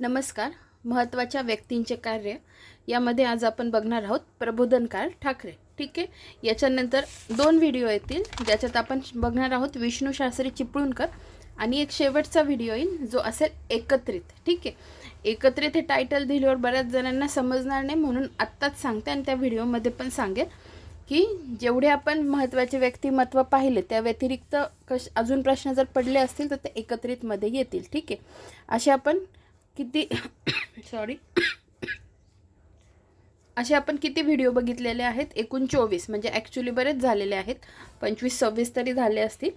नमस्कार. महत्त्वाच्या व्यक्तींचे कार्य. यामध्ये आज आपण बघणार आहोत प्रबोधनकार ठाकरे. ठीक आहे? याच्यानंतर दोन व्हिडिओ येतील. ज्याच्यात आपण बघणार आहोत विष्णू शास्त्री चिपळूणकर आणि एक शेवटचा व्हिडिओ येईल जो असेल एकत्रित. ठीक आहे? एकत्रित हे टायटल दिल्यावर बऱ्याच जणांना समजणार नाही म्हणून आत्ताच सांगते आणि त्या व्हिडिओमध्ये पण सांगेल की जेवढे आपण महत्त्वाचे व्यक्तिमत्व पाहिले त्या व्यतिरिक्त कश अजून प्रश्न जर पडले असतील तर ते एकत्रितमध्ये येतील. ठीक आहे? असे आपण किती सॉरी असे आपण किती व्हिडिओ बघितलेले आहेत? एकूण चोवीस. म्हणजे ॲक्च्युली बरेच झालेले आहेत. पंचवीस सव्वीस तरी झाले असतील.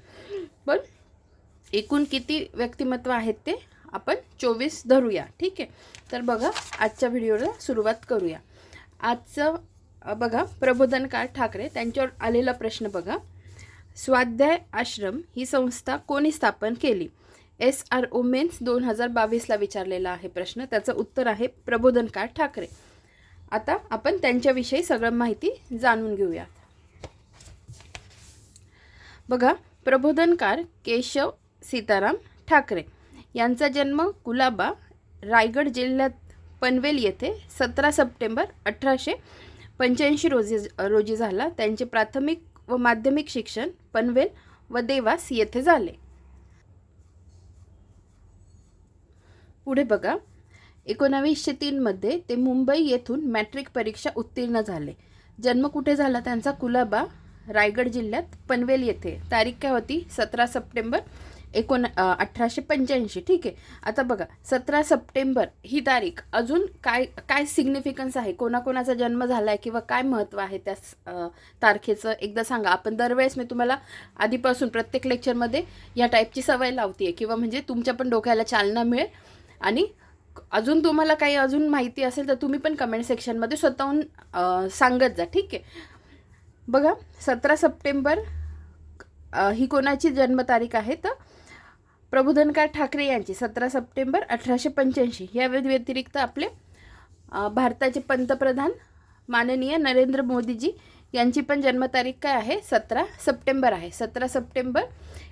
पण एकूण किती व्यक्तिमत्व आहेत ते आपण चोवीस धरूया. ठीक आहे? तर बघा आजच्या व्हिडिओला सुरुवात करूया. आजचं बघा प्रबोधनकार ठाकरे त्यांच्यावर आलेला प्रश्न बघा. स्वाध्याय आश्रम ही संस्था कोणी स्थापन केली? एस आर ओमेन्स दोन हजार बावीसला विचारलेला आहे प्रश्न. त्याचं उत्तर आहे प्रबोधनकार ठाकरे. आता आपण त्यांच्याविषयी सगळं माहिती जाणून घेऊया बघा प्रबोधनकार केशव सीताराम ठाकरे यांचा जन्म कुलाबा रायगड जिल्ह्यात पनवेल येथे सतरा सप्टेंबर अठराशे पंच्याऐंशी रोजी रोजी झाला. त्यांचे प्राथमिक व माध्यमिक शिक्षण पनवेल व देवास येथे झाले. पुढे बघा. एकोणावीसशे तीनमध्ये ते मुंबई येथून मॅट्रिक परीक्षा उत्तीर्ण झाले. जन्म कुठे झाला त्यांचा? कुलाबा रायगड जिल्ह्यात पनवेल येथे. तारीख काय होती? सतरा सप्टेंबर एकोण अठराशे पंच्याऐंशी. ठीक आहे. आता बघा. सतरा सप्टेंबर ही तारीख अजून काय काय सिग्निफिकन्स आहे? कोणाकोणाचा जन्म झाला आहे किंवा काय महत्त्व आहे त्या तारखेचं? एकदा सांगा. आपण दरवेळेस मी तुम्हाला आधीपासून प्रत्येक लेक्चरमध्ये या टाईपची सवय लावते आहे किंवा म्हणजे तुमच्या पण डोक्याला चालना मिळेल. आणि अजून तुम्हाला काही अजून माहिती असेल तर तुम्ही पण कमेंट सेक्शनमध्ये स्वतःहून सांगत जा. ठीक आहे? बघा सतरा सप्टेंबर ही कोणाची जन्मतारीख आहे तर? प्रबोधनकार ठाकरे यांची सतरा सप्टेंबर अठराशे पंच्याऐंशी. या व्यतिरिक्त आपले भारताचे पंतप्रधान माननीय नरेंद्र मोदीजी यांची पण जन्मतारीख काय आहे? सतरा सप्टेंबर आहे. सतरा सप्टेंबर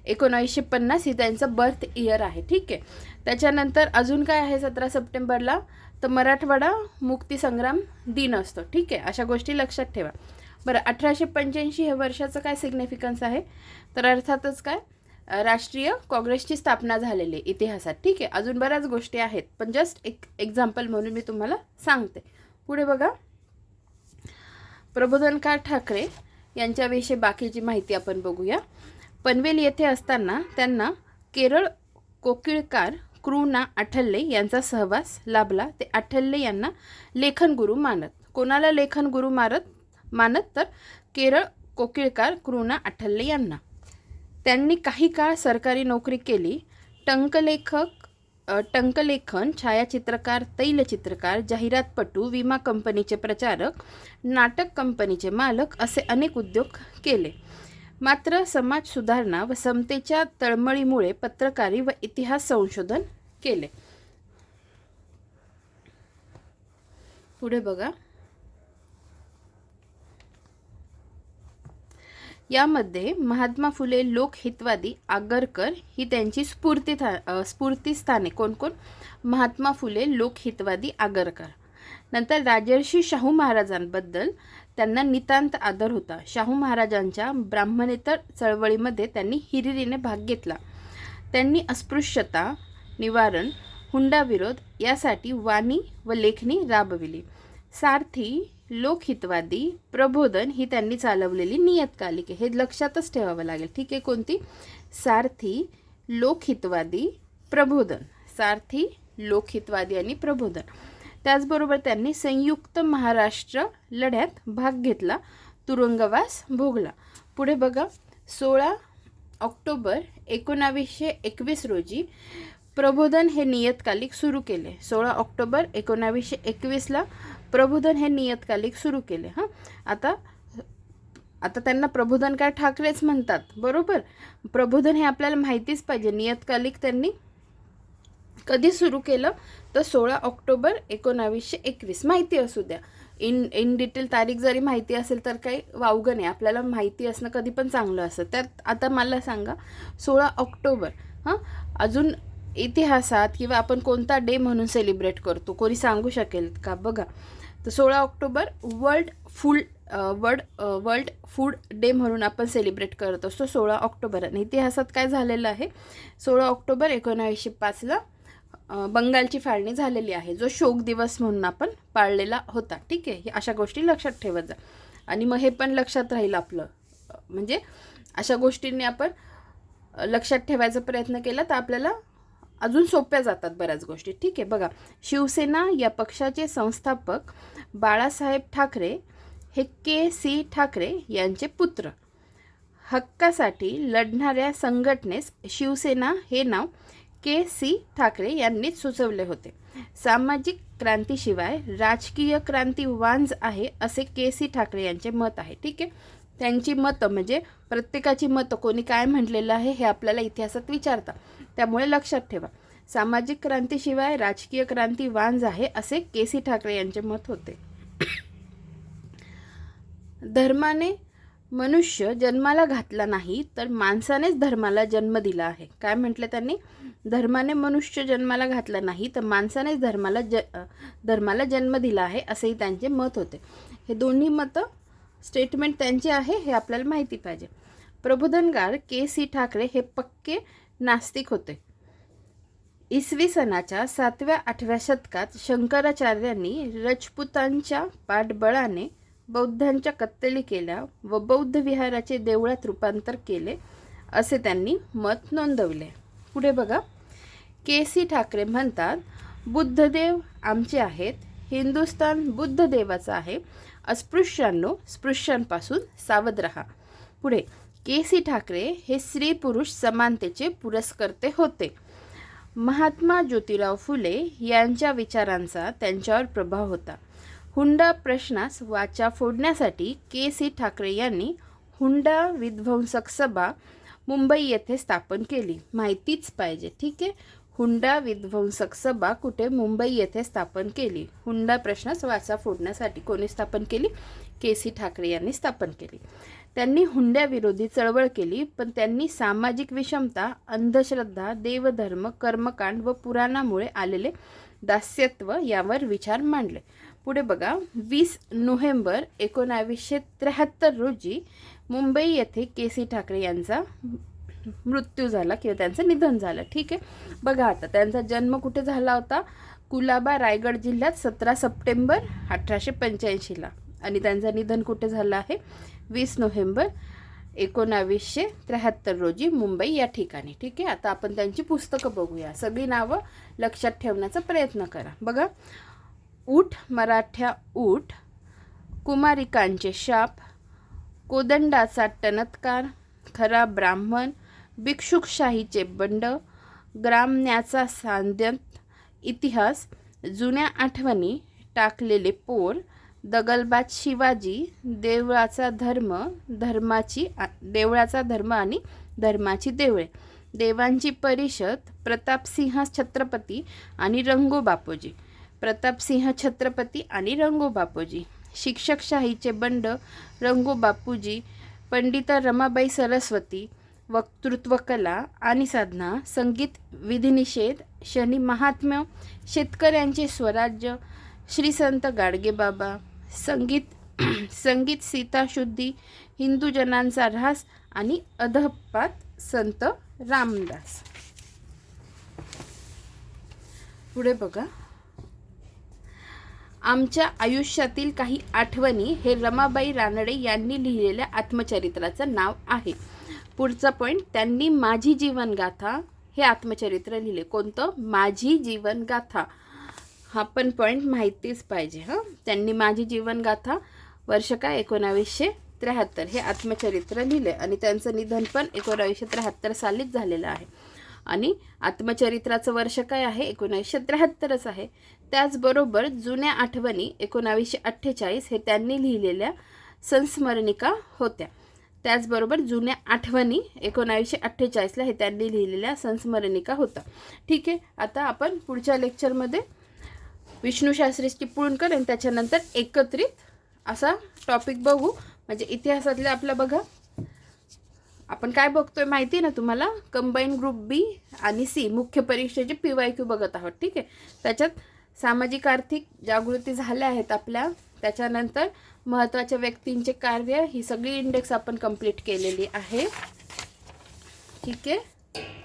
एकोणावीसशे पन्नास ही त्यांचं बर्थ इयर आहे. ठीक आहे? त्याच्यानंतर अजून काय आहे सतरा सप्टेंबरला? तर मराठवाडा मुक्तीसंग्राम दिन असतो. ठीक आहे? अशा गोष्टी लक्षात ठेवा. बरं अठराशे पंच्याऐंशी हे वर्षाचं काय सिग्निफिकन्स आहे? तर अर्थातच काय? राष्ट्रीय काँग्रेसची स्थापना झालेली आहे इतिहासात. ठीक आहे? अजून बऱ्याच गोष्टी आहेत. पण जस्ट एक एक्झाम्पल म्हणून मी तुम्हाला सांगते. पुढे बघा. प्रबोधनकार ठाकरे यांच्याविषयी बाकीची माहिती आपण बघूया. पनवेल येथे असताना त्यांना केरळ कोकिळकार कृणा आठल्ले यांचा सहवास लाभला. ते आठल्ले यांना लेखन गुरु मानत. कोणाला लेखन गुरु मारत मानत? तर केरळ कोकिळकार कृणा आठल्ले यांना. त्यांनी काही काळ सरकारी नोकरी केली. टंकलेखक टंकलेखन छायाचित्रकार तैलचित्रकार जाहिरातपटू विमा कंपनीचे प्रचारक नाटक कंपनीचे मालक असे अनेक उद्योग केले. मात्र समाज सुधारणा व समतेच्या तळमळीमुळे पत्रकारी व इतिहास संशोधन केले. पुढे बघा. यामध्ये महात्मा फुले लोकहितवादी आगरकर ही त्यांची स्फूर्ती स्फूर्तीस्थाने कोणकोण महात्मा फुले लोकहितवादी आगरकर. नंतर राजर्षी शाहू महाराजांबद्दल त्यांना नितांत आदर होता. शाहू महाराजांच्या ब्राह्मणेतर चळवळीमध्ये त्यांनी हिरिरीने भाग घेतला. त्यांनी अस्पृश्यता निवारण हुंडाविरोध यासाठी वाणी व लेखणी राबविली. सारथी लोकहितवादी प्रबोधन ही त्यांनी चालवलेली नियतकालिके. हे लक्षातच ठेवावं लागेल. ठीक आहे कोणती? सारथी लोकहितवादी प्रबोधन. सारथी लोकहितवादी आणि प्रबोधन. त्याचबरोबर त्यांनी संयुक्त महाराष्ट्र लढ्यात भाग घेतला तुरुंगवास भोगला. पुढे बघा सोळा ऑक्टोबर एकोणावीसशे एकवीस रोजी प्रबोधन हे नियतकालिक सुरू केले. सोळा ऑक्टोबर एकोणावीसशे एकवीसला प्रबोधन हे नियतकालिक सुरू केले हां. आता आता त्यांना प्रबोधनकार ठाकरेच म्हणतात बरोबर? प्रबोधन हे आपल्याला माहितीच पाहिजे. नियतकालिक त्यांनी कधी सुरू केलं? तर सोळा ऑक्टोबर एकोणावीसशे एकवीस. माहिती असू द्या. इन इन डिटेल तारीख जरी माहिती असेल तर काही वावगं नाही. आपल्याला माहिती असणं कधी पण चांगलं असतं. त्यात आता मला सांगा सोळा ऑक्टोबर हां. अजून इतिहासात किंवा आपण कोणता डे म्हणून सेलिब्रेट करतो कोणी सांगू शकेल का? बघा तर सोळा October world food world world food day म्हणून आपण सेलिब्रेट करत असतो सोळा ऑक्टोबर. आणि इतिहासात काय झालेलं आहे? सोळा ऑक्टोबर एकोणावीसशे पाचला बंगालची फाळणी झालेली आहे जो शोक दिवस म्हणून आपण पाळलेला होता. ठीक आहे? हे अशा गोष्टी लक्षात ठेवत जा. आणि मग हे पण लक्षात राहील आपलं. म्हणजे अशा गोष्टींनी आपण लक्षात ठेवायचा प्रयत्न केला तर आपल्याला अजून सोप्या जातात बऱ्याच गोष्टी. ठीक आहे बघा. शिवसेना या पक्षाचे संस्थापक बाळासाहेब ठाकरे हे के सी ठाकरे यांचे पुत्र. हक्कासाठी लढणाऱ्या संघटनेस शिवसेना हे नाव के सी ठाकरे यांनीच सुचवले होते. सामाजिक क्रांतीशिवाय राजकीय क्रांती वांज आहे असे के सी ठाकरे यांचे मत आहे. ठीक आहे? त्यांची मतं म्हणजे प्रत्येकाची मतं कोणी काय म्हटलेलं आहे हे आपल्याला इतिहासात विचारतात त्यामुळे लक्षात ठेवा. सामाजिक क्रांतीशिवाय राजकीय क्रांती वांज आहे असे के सी ठाकरे यांचे मत होते. धर्माने मनुष्य जन्माला घातला नाही तर माणसानेच धर्माला जन्म दिला आहे. काय म्हटलं त्यांनी? धर्माने मनुष्य जन्माला घातला नाही तर माणसानेच धर्माला ज धर्माला जन्म दिला आहे असेही त्यांचे मत होते. हे दोन्ही मतं स्टेटमेंट त्यांचे आहे हे आपल्याला माहिती पाहिजे. प्रबोधनकार के सी ठाकरे हे पक्के नास्तिक होते. इसवी सणाच्या सातव्या आठव्या शतकात शंकराचार्यांनी रजपुतांच्या पाठबळाने बौद्धांच्या कत्तली केल्या व बौद्ध विहाराचे देवळात रूपांतर केले असे त्यांनी मत नोंदवले. पुढे बघा. के सी ठाकरे म्हणतात बुद्धदेव आमचे आहेत हिंदुस्थान बुद्ध देवाचा आहे अस्पृश्यांनो स्पृश्यांपासून सावध रहा. पुढे के सी ठाकरे हे स्त्री पुरुष समानतेचे पुरस्कर्ते होते. महात्मा ज्योतिराव फुले यांच्या विचारांचा त्यांच्यावर प्रभाव होता. हुंडा प्रश्नास वाचा फोडण्यासाठी के सी ठाकरे यांनी हुंडा विध्वंसक सभा मुंबई येथे स्थापन केली. माहितीच पाहिजे ठीक आहे? हुंडा विध्वंसक सभा कुठे मुंबई येथे स्थापन केली? हुंडा प्रश्नास वाचा फोडण्यासाठी कोणी स्थापन केली? के सी ठाकरे यांनी स्थापन केली. त्यांनी हुंड्याविरोधी चळवळ केली पण त्यांनी सामाजिक विषमता अंधश्रद्धा देवधर्म कर्मकांड व पुराणामुळे आलेले दास्यत्व यावर विचार मांडले. पुढे बघा वीस नोव्हेंबर एकोणावीसशे त्र्याहत्तर रोजी मुंबई येथे के सी ठाकरे यांचा मृत्यू झाला किंवा त्यांचं निधन झालं. ठीक आहे? बघा आता त्यांचा जन्म कुठे झाला होता? कुलाबा रायगड जिल्ह्यात सतरा सप्टेंबर अठराशे पंच्याऐंशीला. आणि त्यांचं निधन कुठे झालं आहे? वीस नोव्हेंबर एकोणावीसशे त्र्याहत्तर रोजी मुंबई या ठिकाणी. ठीक आहे? आता आपण त्यांची पुस्तकं बघूया. सगळी नावं लक्षात ठेवण्याचा प्रयत्न करा. बघा. ऊठ मराठ्या ऊठ कुमारिकांचे शाप कोदंडाचा टणत्कार खरा ब्राह्मण भिक्षुकशाहीचे बंड ग्रामण्याचा सांद्यंत इतिहास जुन्या आठवणी टाकलेले पोर दगलबाज शिवाजी देवळाचा धर्म धर्माची देवळाचा धर्म आणि धर्माची देवळे देवांची परिषद प्रतापसिंह छत्रपती आणि रंगो बापूजी प्रतापसिंह छत्रपती आणि रंगो बापूजी शिक्षकशाहीचे बंड रंगो बापूजी पंडिता रमाबाई सरस्वती वक्तृत्वकला आणि साधना संगीत विधिनिषेध शनी महात्म्य शेतकऱ्यांचे स्वराज्य श्री संत गाडगेबाबा संगीत संगीत सीताशुद्धी हिंदू जनांचा ऱ्हास आणि अधपात संत रामदास. पुढे बघा. आमच्या आयुष्यातील काही आठवणी हे रमाबाई रानडे यांनी लिहिलेल्या आत्मचरित्राचं नाव आहे. पुढचा पॉईंट त्यांनी माझी जीवनगाथा हे आत्मचरित्र लिहिले. कोणतं? माझी जीवनगाथा. हा पण पॉईंट माहितीच पाहिजे हां? त्यांनी माझी जीवनगाथा वर्ष काय? एकोणावीसशे त्र्याहत्तर हे आत्मचरित्र लिहिले. आणि त्यांचं निधन पण एकोणावीसशे त्र्याहत्तर सालीच झालेलं आहे. आणि आत्मचरित्राचं वर्ष काय आहे? एकोणावीसशे त्र्याहत्तरच आहे. त्याचबरोबर जुन्या आठवणी एकोणावीसशे अठ्ठेचाळीस हे त्यांनी लिहिलेल्या संस्मरणिका होत्या. त्याचबरोबर जुन्या आठवणी एकोणावीसशे अठ्ठेचाळीसला हे त्यांनी लिहिलेल्या संस्मरणिका होता. ठीक आहे आता आपण पुढच्या लेक्चरमध्ये विष्णू शास्त्री चिपळूणकर आणि त्याच्यानंतर एकत्रित असा टॉपिक बघू. म्हणजे इतिहासातले आपला बघा. आपण काय बघतोय माहिती ना तुम्हाला? कंबाईन ग्रुप बी आणि सी मुख्य परीक्षेचे पी वाय क्यू बघत आहोत. ठीक आहे? त्याच्यात सामाजिक आर्थिक जागृती झाल्या आहेत आपल्या. त्याच्यानंतर महत्त्वाच्या व्यक्तींचे कार्य ही सगळी इंडेक्स आपण कंप्लीट केलेली आहे. ठीक आहे?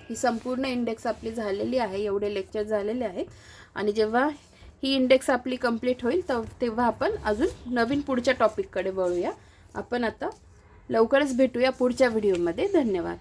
ही संपूर्ण इंडेक्स आपली झालेली आहे एवढे लेक्चर झालेले आहेत. आणि जेव्हा ही इंडेक्स आपली कंप्लीट होईल तर तेव्हा आपण अजून नवीन पुढच्या टॉपिककडे वळूया. आपण आता लवकरच भेटूया पुढच्या व्हिडिओमध्ये धन्यवाद.